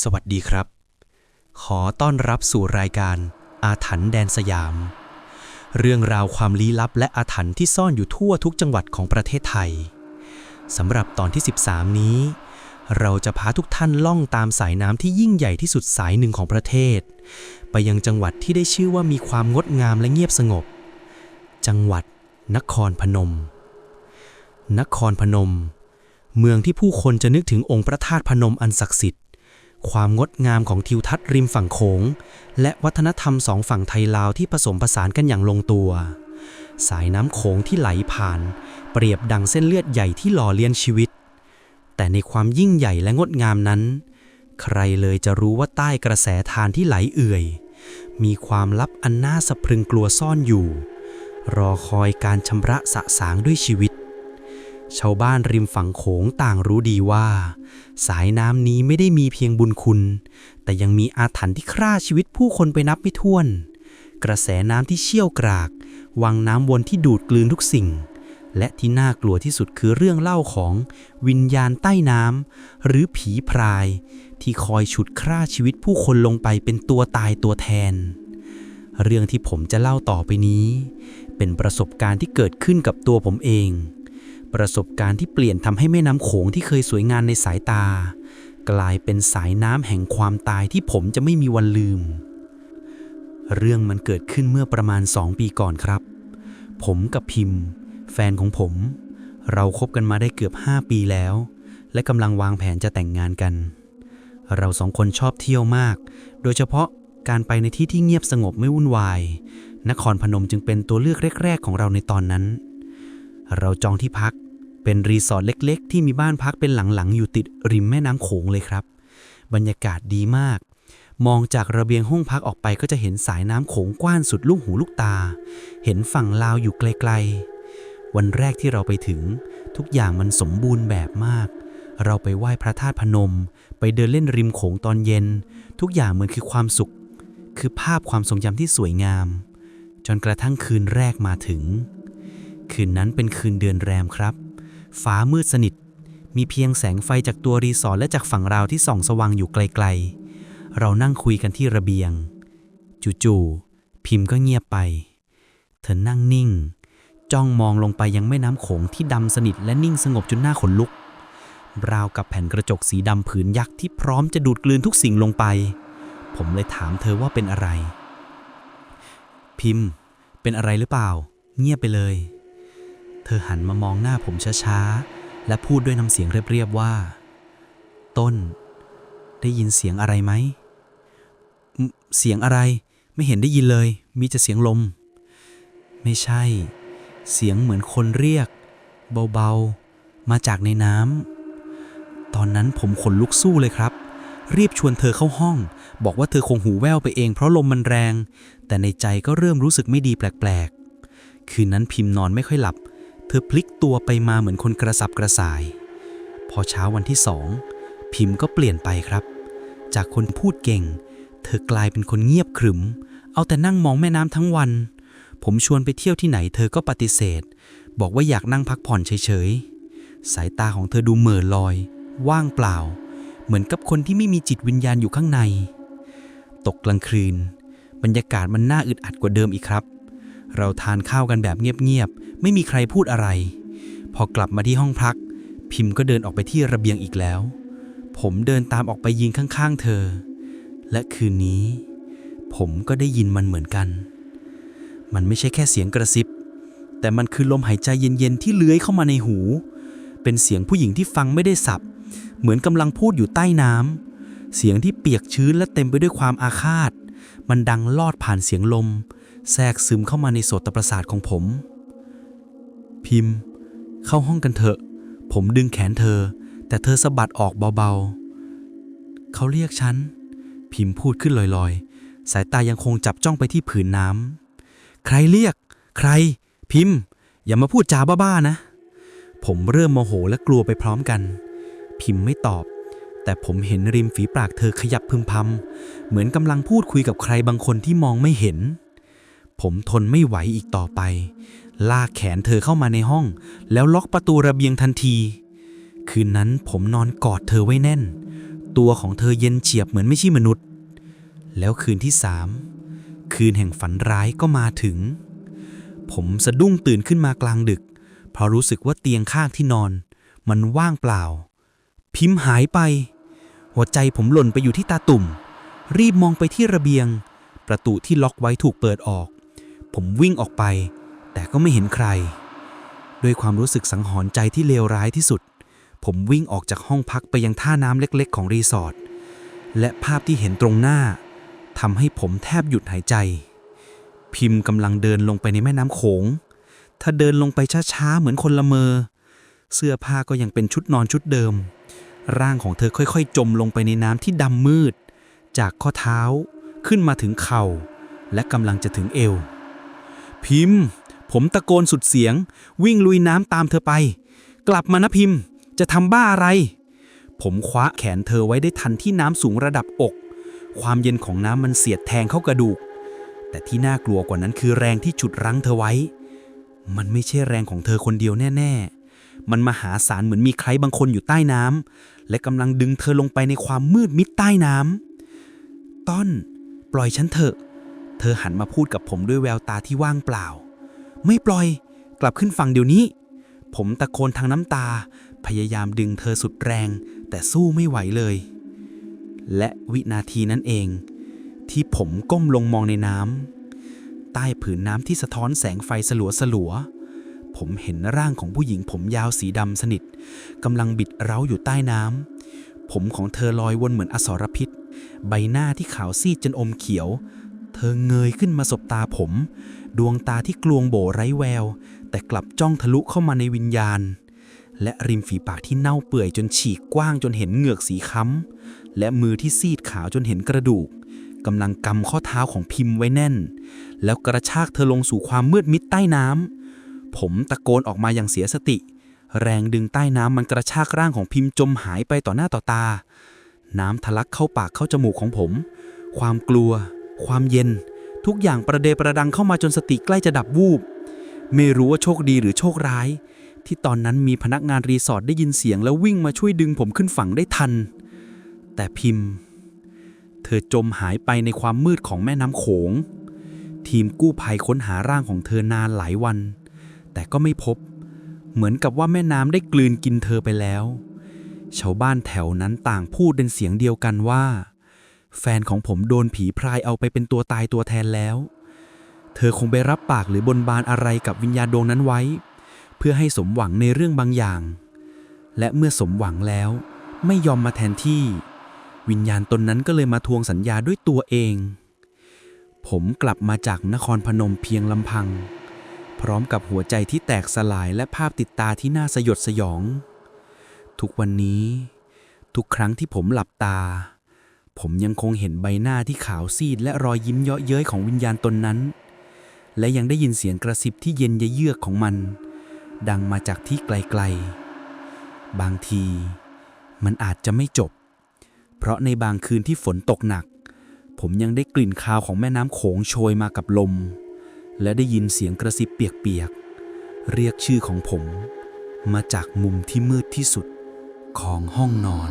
สวัสดีครับ ขอต้อนรับสู่รายการอาถรรพ์แดนสยาม เรื่องราวความลี้ลับและอาถรรพ์ที่ซ่อนอยู่ทั่วทุกจังหวัดของประเทศไทยสำหรับตอนที่ 13 นี้ เราจะพาทุกท่านล่องตามสายน้ำที่ยิ่งใหญ่ที่สุดสายหนึ่งของประเทศ ไปยังจังหวัดที่ได้ชื่อว่ามีความงดงามและเงียบสงบ จังหวัด นครพนม นครพนม เมืองที่ผู้คนจะนึกถึงองค์พระธาตุพนมอันศักดิ์สิทธิ์ ความงดงามของทิวทัศน์ริมฝั่งโขง และวัฒนธรรมสองฝั่งไทยลาวที่ผสมผสานกันอย่างลงตัว สายน้ำโขงที่ไหลผ่าน เปรียบดังเส้นเลือดใหญ่ที่หล่อเลี้ยงชีวิต แต่ในความยิ่งใหญ่และงดงามนั้น ใครเลยจะรู้ว่าใต้กระแสทานที่ไหลเอื่อย มีความลับอันน่าสะพรึงกลัวซ่อนอยู่ รอคอยการชำระสะสางด้วยชีวิต ชาวบ้านริมฝั่งโขงต่างรู้ดีว่า สายน้ำนี้ไม่ได้มีเพียงบุญคุณ แต่ยังมีอาถรรพ์ที่ฆ่าชีวิตผู้คนไปนับไม่ถ้วน กระแสน้ำที่เชี่ยวกราก วังน้ำวนที่ดูดกลืนทุกสิ่ง และที่น่ากลัวที่สุดคือเรื่องเล่าของวิญญาณใต้น้ำหรือผีพราย ที่คอยฉุดฆ่าชีวิตผู้คนลงไปเป็นตัวตายตัวแทน เรื่องที่ผมจะเล่าต่อไปนี้ เป็นประสบการณ์ที่เกิดขึ้นกับตัวผมเอง ประสบการณ์ที่เปลี่ยนทำให้แม่น้ำโขงที่เคยสวยงามในสายตา กลายเป็นสายน้ำแห่งความตายที่ผมจะไม่มีวันลืม เรื่องมันเกิดขึ้นเมื่อประมาณสองปีก่อนครับ ผมกับพิมพ์ แฟนของผม เราคบกันมาได้เกือบ 5 ปีแล้ว และกำลังวางแผนจะแต่งงานกัน เราสองคนชอบเที่ยวมาก โดยเฉพาะการไปในที่ที่เงียบสงบไม่วุ่นวาย นครพนมจึงเป็นตัวเลือกแรก ๆ ของเราในตอนนั้น เราจองที่พัก เป็นรีสอร์ทเล็กๆ ที่มีบ้านพักเป็นหลังๆ อยู่ติดริมแม่น้ำโขงเลยครับ บรรยากาศดีมาก มองจากระเบียงห้องพักออกไปก็จะเห็นสายน้ำโขงกว้านสุดลูกหูลูกตา เห็นฝั่งลาวอยู่ไกลๆ วันแรกที่เราไปถึง ทุกอย่างมันสมบูรณ์แบบมาก เราไปไหว้พระธาตุพนม ไปเดินเล่นริมโขงตอนเย็น ทุกอย่างเหมือนคือความสุข คือภาพความทรงจำที่สวยงาม จนกระทั่งคืนแรกมาถึง คืนนั้นเป็นคืนเดือนแรมครับ ฟ้ามืดสนิท มีเพียงแสงไฟจากตัวรีสอร์ทและจากฝั่งราวที่ส่องสว่างอยู่ไกลๆ เรานั่งคุยกันที่ระเบียง จู่ๆพิมพ์ก็เงียบไป เธอนั่งนิ่ง จ้องมองลงไปยังแม่น้ำโขงที่ดำสนิทและนิ่งสงบจนหน้าขนลุกราวกับแผ่นกระจกสีดำผืนยักษ์ที่พร้อมจะดูดกลืนทุกสิ่งลงไป ผมเลยถามเธอว่าเป็นอะไร พิมพ์ เป็นอะไรหรือเปล่า เงียบไปเลย เธอหันมามองหน้าผมช้าๆ และพูดด้วยน้ำเสียงเรียบๆว่า ต้น ได้ยินเสียงอะไรไหมมเสียงอะไรไม่เห็นได้ยินเลย มีแต่เสียงลม ไม่ใช่ เสียงเหมือนคนเรียก เบาๆ มาจากในน้ำตอนนั้นผมขนลุกสู้เลยครับ รีบชวนเธอเข้าห้อง บอกว่าเธอคงหูแว่วไปเองเพราะลมมันแรง แต่ในใจก็เริ่มรู้สึกไม่ดีแปลกๆ คืนนั้นพิมพ์นอนไม่ค่อยหลับเอพลิกตัวไปมาเหมือนคนกระสับกระส่าย พอเช้าวันที่สอง พิมพ์ก็เปลี่ยนไปครับ จากคนพูดเก่ง เธอกลายเป็นคนเงียบขรึม เอาแต่นั่งมองแม่น้ำทั้งวัน ผมชวนไปเที่ยวที่ไหนเธอก็ปฏิเสธ บอกว่าอยากนั่งพักผ่อนเฉยๆ สายตาของเธอดูเหม่อลอย ว่างเปล่า เหมือนกับคนที่ไม่มีจิตวิญญาณอยู่ข้างใน ตกกลางคืน บรรยากาศมันน่าอึดอัดกว่าเดิมอีกครับ เราทานข้าวกันแบบเงียบๆ ไม่มีใครพูดอะไร พอกลับมาที่ห้องพัก พิมพ์ก็เดินออกไปที่ระเบียงอีกแล้ว ผมเดินตามออกไปยิงข้างๆ เธอ และคืนนี้ ผมก็ได้ยินมันเหมือนกัน มันไม่ใช่แค่เสียงกระซิบ แต่มันคือลมหายใจเย็นๆ ที่เลื้อยเข้ามาในหู เป็นเสียงผู้หญิงที่ฟังไม่ได้สับ เหมือนกำลังพูดอยู่ใต้น้ำ เสียงที่เปียกชื้นและเต็มไปด้วยความอาฆาต มันดังลอดผ่านเสียงลม แทรกซึมเข้ามาในโสตประสาทของผม พิมพ์ เข้าห้องกันเถอะ ผมดึงแขนเธอ แต่เธอสะบัดออกเบาๆ เขาเรียกฉัน พิมพ์พูดขึ้นลอยๆ สายตายังคงจับจ้องไปที่ผืนน้ำ ใครเรียก ใคร พิมพ์ อย่ามาพูดจาบ้าๆนะ ผมเริ่มโมโหและกลัวไปพร้อมกัน พิมพ์ไม่ตอบแต่ผมเห็นริมฝีปากเธอขยับพึมพำ เหมือนกำลังพูดคุยกับใครบางคนที่มองไม่เห็น ผมทนไม่ไหวอีกต่อไป ลากแขนเธอเข้ามาในห้อง แล้วล็อกประตูระเบียงทันที คืนนั้นผมนอนกอดเธอไว้แน่น ตัวของเธอเย็นเฉียบเหมือนไม่ใช่มนุษย์ แล้วคืนที่สามคืนแห่งฝันร้ายก็มาถึง ผมสะดุ้งตื่นขึ้นมากลางดึก เพราะรู้สึกว่าเตียงข้างที่นอน มันว่างเปล่า พิมพ์หายไป หัวใจผมหล่นไปอยู่ที่ตาตุ่ม รีบมองไปที่ระเบียง ประตูที่ล็อกไว้ถูกเปิดออก ผมวิ่งออกไป แต่ก็ไม่เห็นใคร ด้วยความรู้สึกสังหรณ์ใจที่เลวร้ายที่สุด ผมวิ่งออกจากห้องพักไปยังท่าน้ำเล็กๆ ของรีสอร์ทและภาพที่เห็นตรงหน้าทำให้ผมแทบหยุดหายใจ พิมพ์กำลังเดินลงไปในแม่น้ำโขง ถ้าเดินลงไปช้าๆ เหมือนคนละเมอ เสื้อผ้าก็ยังเป็นชุดนอนชุดเดิม ร่างของเธอค่อยๆ จมลงไปในน้ำที่ดำมืด จากข้อเท้าขึ้นมาถึงเข่า และกำลังจะถึงเอว พิมพ์ ผมตะโกนสุดเสียง วิ่งลุยน้ำตามเธอไป กลับมานะพิมพ์ จะทำบ้าอะไร ผมคว้าแขนเธอไว้ได้ทันที่น้ำสูงระดับอก ความเย็นของน้ำมันเสียดแทงเข้ากระดูก แต่ที่น่ากลัวกว่านั้นคือแรงที่ฉุดรั้งเธอไว้ มันไม่ใช่แรงของเธอคนเดียวแน่ ๆ มันมหาศาลเหมือนมีใครบางคนอยู่ใต้น้ำและกำลังดึงเธอลงไปในความมืดมิดใต้น้ำต้นปล่อยฉันเถอะ เธอหันมาพูดกับผมด้วยแววตาที่ว่างเปล่า ไม่ปล่อย กลับขึ้นฝั่งเดี๋ยวนี้ ผมตะโกนทางน้ำตา พยายามดึงเธอสุดแรง แต่สู้ไม่ไหวเลย และวินาทีนั้นเอง ที่ผมก้มลงมองในน้ำใต้ผืนน้ำที่สะท้อนแสงไฟสลัวสลัวๆผมเห็นร่างของผู้หญิงผมยาวสีดำสนิทกำลังบิดเร้าอยู่ใต้น้ำผมของเธอลอยวนเหมือนอสรพิษ ใบหน้าที่ขาวซีดจนอมเขียว เธอเงยขึ้นมาสบตาผม ดวงตาที่กลวงโบไร้แวว แต่กลับจ้องทะลุเข้ามาในวิญญาณ และริมฝีปากที่เน่าเปื่อยจนฉีกกว้างจนเห็นเหงือกสีค้ำและมือที่ซีดขาวจนเห็นกระดูกกำลังกำข้อเท้าของพิมพ์ไว้แน่น แล้วกระชากเธอลงสู่ความมืดมิดใต้น้ำผมตะโกนออกมาอย่างเสียสติ แรงดึงใต้น้ำมันกระชากร่างของพิมพ์จมหายไปต่อหน้าต่อตา น้ำทะลักเข้าปากเข้าจมูกของผม ความกลัว ความเย็น ทุกอย่างประเดประดังเข้ามาจนสติใกล้จะดับวูบ ไม่รู้ว่าโชคดีหรือโชคร้าย ที่ตอนนั้นมีพนักงานรีสอร์ทได้ยินเสียงแล้ววิ่งมาช่วยดึงผมขึ้นฝั่งได้ทัน แต่พิมพ์ เธอจมหายไปในความมืดของแม่น้ำโขง ทีมกู้ภัยค้นหาร่างของเธอนานหลายวัน แต่ก็ไม่พบ เหมือนกับว่าแม่น้ำได้กลืนกินเธอไปแล้ว ชาวบ้านแถวนั้นต่างพูดเป็นเสียงเดียวกันว่า แฟนของผมโดนผีพรายเอาไปเป็นตัวตายตัวแทนแล้ว เธอคงไปรับปากหรือบนบานอะไรกับวิญญาณดวงนั้นไว้ เพื่อให้สมหวังในเรื่องบางอย่าง และเมื่อสมหวังแล้ว ไม่ยอมมาแทนที่ วิญญาณตนนั้นก็เลยมาทวงสัญญาด้วยตัวเอง ผมกลับมาจากนครพนมเพียงลำพัง พร้อมกับหัวใจที่แตกสลายและภาพติดตาที่น่าสยดสยอง ทุกวันนี้ ทุกครั้งที่ผมหลับตา ผมยังคงเห็นใบหน้าที่ขาวซีดและรอยยิ้มเยาะเย้ยของวิญญาณตนนั้น และยังได้ยินเสียงกระซิบที่เย็นเยือกของมัน ดังมาจากที่ไกลๆ บางทีมันอาจจะไม่จบ เพราะในบางคืนที่ฝนตกหนัก ผมยังได้กลิ่นคาวของแม่น้ำโขงโชยมากับลม และได้ยินเสียงกระซิบเปียกๆ เรียกชื่อของผม มาจากมุมที่มืดที่สุดของห้องนอน